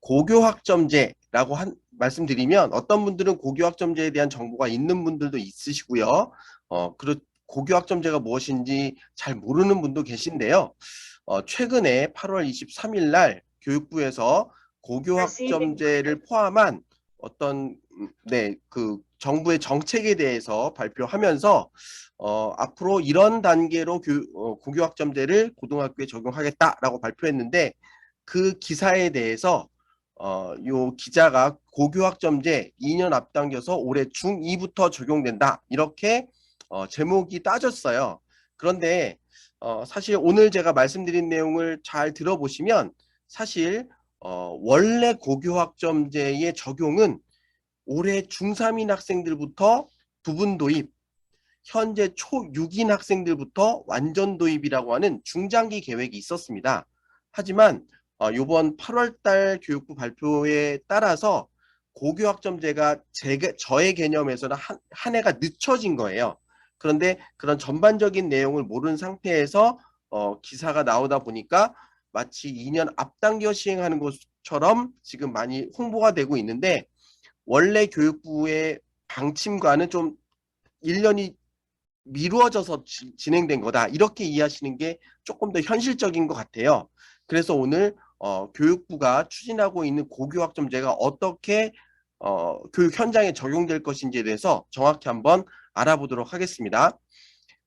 고교학점제라고 한, 말씀드리면 어떤 분들은 고교학점제에 대한 정보가 있는 분들도 있으시고요. 어, 그리고 고교학점제가 무엇인지 잘 모르는 분도 계신데요. 어, 최근에 8월 23일 날 교육부에서 고교학점제를 포함한 어떤 음, 네, 그 정부의 정책에 대해서 발표하면서 어, 앞으로 이런 단계로 교, 어, 고교학점제를 고등학교에 적용하겠다라고 발표했는데 그 기사에 대해서 어, 요 기자가 고교학점제 2년 앞당겨서 올해 중2부터 적용된다 이렇게 어, 제목이 따졌어요. 그런데 어, 사실 오늘 제가 말씀드린 내용을 잘 들어보시면 사실 어, 원래 고교학점제의 적용은 올해 중3인 학생들부터 부분 도입, 현재 초6인 학생들부터 완전 도입이라고 하는 중장기 계획이 있었습니다. 하지만 어, 이번 8월달 교육부 발표에 따라서 고교학점제가 제, 저의 개념에서는 한, 한 해가 늦춰진 거예요. 그런데 그런 전반적인 내용을 모르는 상태에서 어, 기사가 나오다 보니까 마치 2년 앞당겨 시행하는 것처럼 지금 많이 홍보가 되고 있는데 원래 교육부의 방침과는 좀 1년이 미루어져서 지, 진행된 거다 이렇게 이해하시는 게 조금 더 현실적인 것 같아요. 그래서 오늘 어, 교육부가 추진하고 있는 고교학점제가 어떻게 어, 교육 현장에 적용될 것인지에 대해서 정확히 한번 알아보도록 하겠습니다.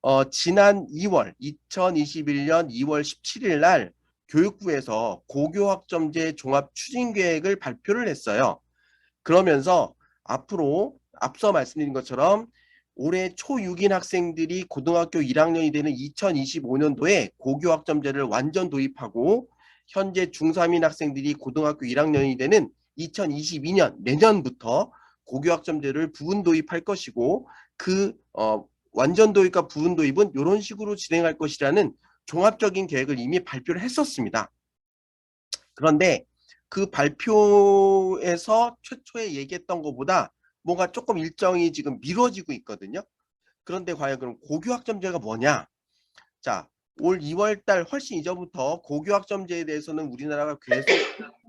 어, 지난 2월 2021년 2월 17일 날 교육부에서 고교학점제 종합 추진 계획을 발표를 했어요. 그러면서 앞으로 앞서 말씀드린 것처럼 올해 초6인 학생들이 고등학교 1학년이 되는 2025년도에 고교학점제를 완전 도입하고 현재 중3인 학생들이 고등학교 1학년이 되는 2022년 내년부터 고교학점제를 부분 도입할 것이고 그 어, 완전 도입과 부분 도입은 이런 식으로 진행할 것이라는 종합적인 계획을 이미 발표를 했었습니다. 그런데 그 발표에서 최초에 얘기했던 것보다 뭔가 조금 일정이 지금 미뤄지고 있거든요. 그런데 과연 그럼 고교학점제가 뭐냐? 자, 올 2월 달 훨씬 이전부터 고교학점제에 대해서는 우리나라가 계속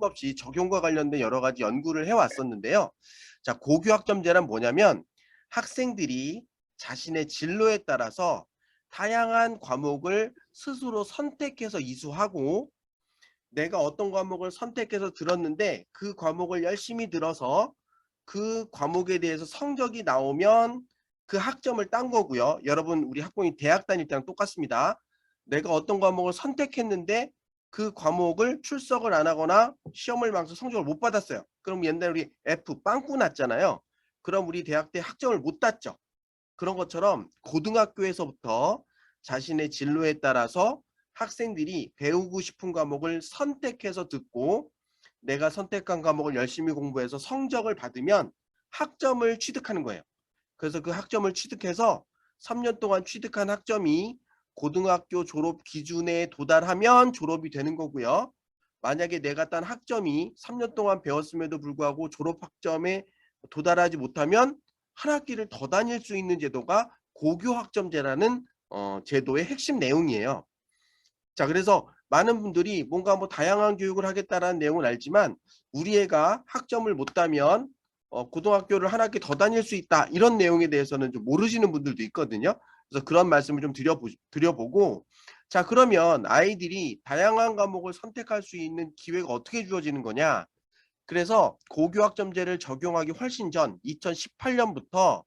없이 적용과 관련된 여러 가지 연구를 해왔었는데요. 자, 고교학점제란 뭐냐면 학생들이 자신의 진로에 따라서 다양한 과목을 스스로 선택해서 이수하고 내가 어떤 과목을 선택해서 들었는데 그 과목을 열심히 들어서 그 과목에 대해서 성적이 나오면 그 학점을 딴 거고요. 여러분 우리 학부모님 대학 다닐 때랑 똑같습니다. 내가 어떤 과목을 선택했는데 그 과목을 출석을 안 하거나 시험을 망쳐 성적을 못 받았어요. 그럼 옛날에 우리 F 빵꾸 났잖아요. 그럼 우리 대학 때 학점을 못 땄죠. 그런 것처럼 고등학교에서부터 자신의 진로에 따라서 학생들이 배우고 싶은 과목을 선택해서 듣고 내가 선택한 과목을 열심히 공부해서 성적을 받으면 학점을 취득하는 거예요. 그래서 그 학점을 취득해서 3년 동안 취득한 학점이 고등학교 졸업 기준에 도달하면 졸업이 되는 거고요. 만약에 내가 딴 학점이 3년 동안 배웠음에도 불구하고 졸업 학점에 도달하지 못하면 한 학기를 더 다닐 수 있는 제도가 고교 학점제라는 어, 제도의 핵심 내용이에요. 자, 그래서 많은 분들이 뭔가 뭐 다양한 교육을 하겠다라는 내용은 알지만 우리 애가 학점을 못 따면 어, 고등학교를 한 학기 더 다닐 수 있다 이런 내용에 대해서는 좀 모르시는 분들도 있거든요. 그래서 그런 말씀을 좀 드려보, 드려보고 자 그러면 아이들이 다양한 과목을 선택할 수 있는 기회가 어떻게 주어지는 거냐? 그래서 고교학점제를 적용하기 훨씬 전 2018년부터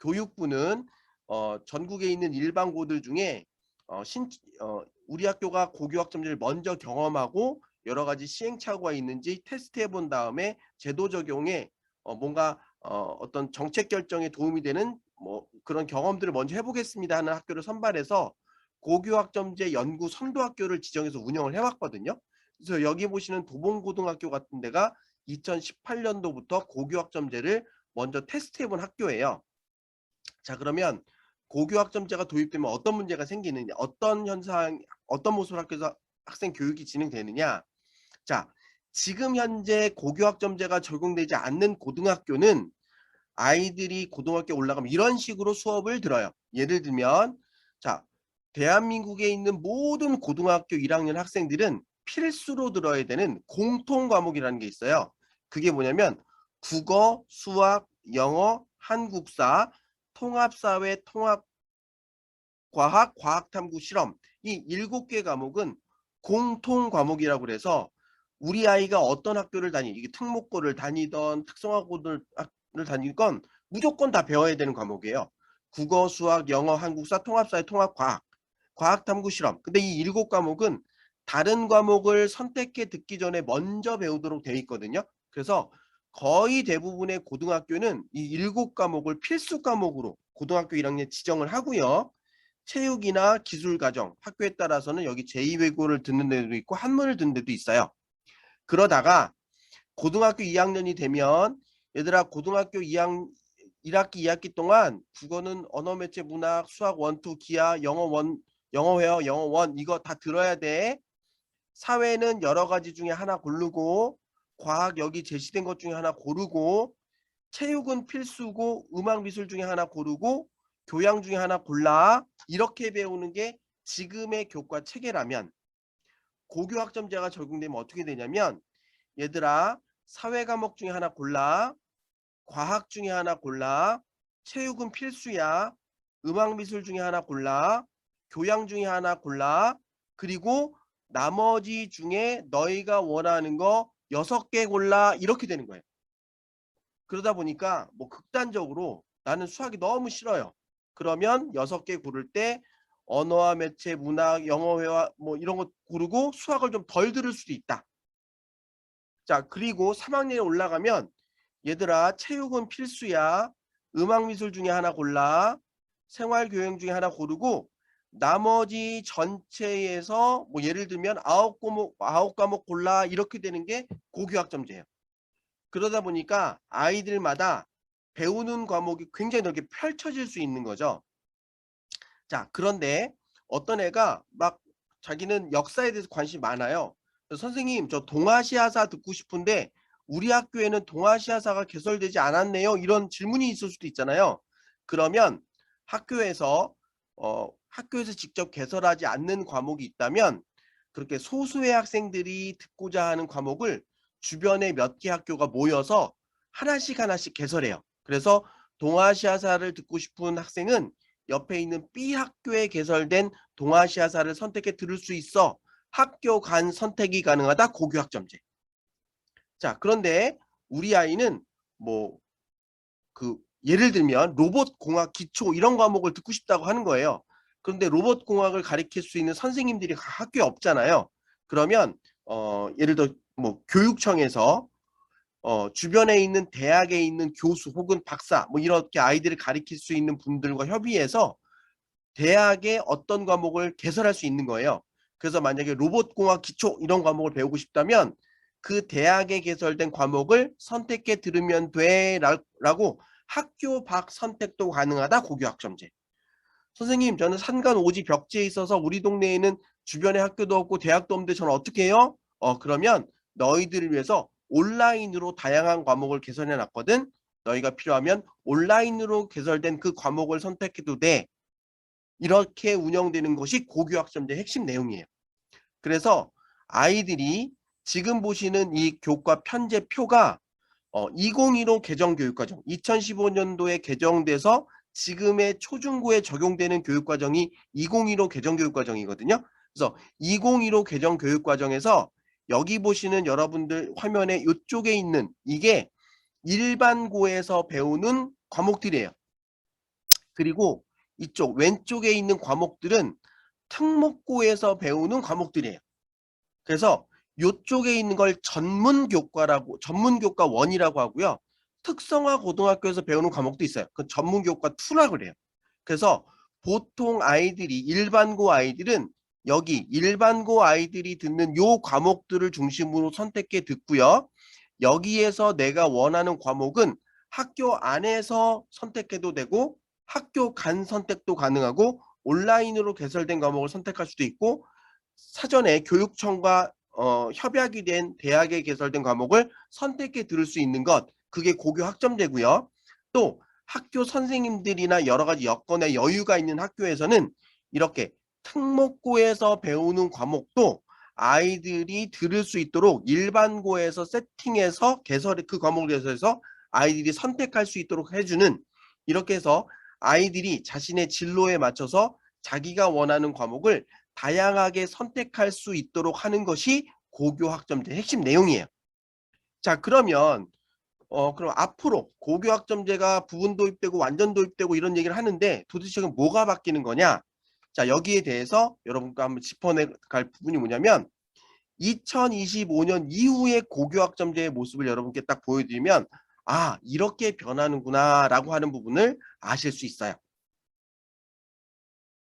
교육부는 어, 전국에 있는 일반고들 중에 어, 신, 어, 우리 학교가 고교학점제를 먼저 경험하고 여러 가지 시행착오가 있는지 테스트해 본 다음에 제도 적용에 어, 뭔가 어, 어떤 정책 결정에 도움이 되는 뭐 그런 경험들을 먼저 해보겠습니다 하는 학교를 선발해서 고교학점제 연구 선도학교를 지정해서 운영을 해왔거든요. 그래서 여기 보시는 도봉고등학교 같은 데가 2018년도부터 고교학점제를 먼저 테스트해본 학교예요. 자 그러면 고교학점제가 도입되면 어떤 문제가 생기느냐 어떤 현상 어떤 모습으로 학교에서 학생 교육이 진행되느냐 자 지금 현재 고교학점제가 적용되지 않는 고등학교는 아이들이 고등학교 올라가면 이런 식으로 수업을 들어요 예를 들면 자 대한민국에 있는 모든 고등학교 1학년 학생들은 필수로 들어야 되는 공통 과목이라는 게 있어요. 그게 뭐냐면 국어, 수학, 영어, 한국사, 통합사회, 통합과학, 과학탐구 실험 이 일곱 개 과목은 공통 과목이라고 그래서 우리 아이가 어떤 학교를 다니 이게 특목고를 다니던 특성화고를 다니건 무조건 다 배워야 되는 과목이에요. 국어, 수학, 영어, 한국사, 통합사회, 통합과학, 과학탐구 실험. 근데 이 일곱 과목은 다른 과목을 선택해 듣기 전에 먼저 배우도록 되어 있거든요. 그래서 거의 대부분의 고등학교는 이 일곱 과목을 필수 과목으로 고등학교 1학년 지정을 하고요. 체육이나 기술과정, 학교에 따라서는 여기 제2외국어를 듣는 데도 있고 한문을 듣는 데도 있어요. 그러다가 고등학교 2학년이 되면 얘들아 고등학교 2학 1학기 2학기 동안 국어는 언어 매체 문학, 수학 원투, 기하, 영어 원, 영어 회화, 영어 원 이거 다 들어야 돼. 사회는 여러 가지 중에 하나 고르고 과학 여기 제시된 것 중에 하나 고르고 체육은 필수고 음악 미술 중에 하나 고르고 교양 중에 하나 골라 이렇게 배우는 게 지금의 교과 체계라면 고교 학점제가 적용되면 어떻게 되냐면 얘들아 사회 과목 중에 하나 골라 과학 중에 하나 골라 체육은 필수야 음악 미술 중에 하나 골라 교양 중에 하나 골라 그리고 나머지 중에 너희가 원하는 거 여섯 개 골라 이렇게 되는 거예요. 그러다 보니까 뭐 극단적으로 나는 수학이 너무 싫어요. 그러면 여섯 개 고를 때 언어와 매체, 문학, 영어 회화 뭐 이런 거 고르고 수학을 좀 덜 들을 수도 있다. 자 그리고 3학년에 올라가면 얘들아 체육은 필수야. 음악 미술 중에 하나 골라. 생활교양 중에 하나 고르고 나머지 전체에서 뭐 예를 들면 아홉 과목 아홉 과목 골라 이렇게 되는 게 고교학점제예요. 그러다 보니까 아이들마다 배우는 과목이 굉장히 넓게 펼쳐질 수 있는 거죠. 자, 그런데 어떤 애가 막 자기는 역사에 대해서 관심이 많아요. 선생님, 저 동아시아사 듣고 싶은데 우리 학교에는 동아시아사가 개설되지 않았네요. 이런 질문이 있을 수도 있잖아요. 그러면 학교에서 어, 학교에서 직접 개설하지 않는 과목이 있다면 그렇게 소수의 학생들이 듣고자 하는 과목을 주변에 몇 개 학교가 모여서 하나씩 하나씩 개설해요. 그래서 동아시아사를 듣고 싶은 학생은 옆에 있는 B 학교에 개설된 동아시아사를 선택해 들을 수 있어 학교 간 선택이 가능하다 고교학점제. 자 그런데 우리 아이는 뭐 그 예를 들면 로봇 공학 기초 이런 과목을 듣고 싶다고 하는 거예요. 그런데 로봇 공학을 가르칠 수 있는 선생님들이 학교에 없잖아요. 그러면 어 예를 들어 뭐 교육청에서 어 주변에 있는 대학에 있는 교수 혹은 박사 뭐 이렇게 아이들을 가르칠 수 있는 분들과 협의해서 대학에 어떤 과목을 개설할 수 있는 거예요. 그래서 만약에 로봇 공학 기초 이런 과목을 배우고 싶다면 그 대학에 개설된 과목을 선택해 들으면 돼라고 학교 밖 선택도 가능하다 고교학점제. 선생님 저는 산간 오지 벽지에 있어서 우리 동네에는 주변에 학교도 없고 대학도 없는데 저는 어떻게 해요? 어 그러면 너희들을 위해서 온라인으로 다양한 과목을 개설해 놨거든. 너희가 필요하면 온라인으로 개설된 그 과목을 선택해도 돼. 이렇게 운영되는 것이 고교학점제 핵심 내용이에요. 그래서 아이들이 지금 보시는 이 교과 편제표가 어, 2015 개정 교육과정 2015년도에 개정돼서 지금의 초중고에 적용되는 교육과정이 2015 개정 교육과정이거든요. 그래서 2015 개정 교육과정에서 여기 보시는 여러분들 화면에 이쪽에 있는 이게 일반고에서 배우는 과목들이에요. 그리고 이쪽 왼쪽에 있는 과목들은 특목고에서 배우는 과목들이에요. 그래서 이쪽에 있는 걸 전문 교과라고 전문 교과 원이라고 하고요. 특성화 고등학교에서 배우는 과목도 있어요. 그 전문 교과 2라고 그래요. 그래서 보통 아이들이 일반고 아이들은 여기 일반고 아이들이 듣는 요 과목들을 중심으로 선택해 듣고요. 여기에서 내가 원하는 과목은 학교 안에서 선택해도 되고 학교 간 선택도 가능하고 온라인으로 개설된 과목을 선택할 수도 있고 사전에 교육청과 어, 협약이 된 대학에 개설된 과목을 선택해 들을 수 있는 것 그게 고교 학점제고요. 또 학교 선생님들이나 여러 가지 여건에 여유가 있는 학교에서는 이렇게 특목고에서 배우는 과목도 아이들이 들을 수 있도록 일반고에서 세팅해서 개설 그 과목을 개설해서 아이들이 선택할 수 있도록 해주는 이렇게 해서 아이들이 자신의 진로에 맞춰서 자기가 원하는 과목을 다양하게 선택할 수 있도록 하는 것이 고교 학점제 핵심 내용이에요. 자 그러면 어 그럼 앞으로 고교 학점제가 부분 도입되고 완전 도입되고 이런 얘기를 하는데 도대체 그럼 뭐가 바뀌는 거냐? 자 여기에 대해서 여러분과 한번 짚어내갈 부분이 뭐냐면 2025년 이후의 고교 학점제의 모습을 여러분께 딱 보여드리면 아 이렇게 변하는구나 라고 하는 부분을 아실 수 있어요.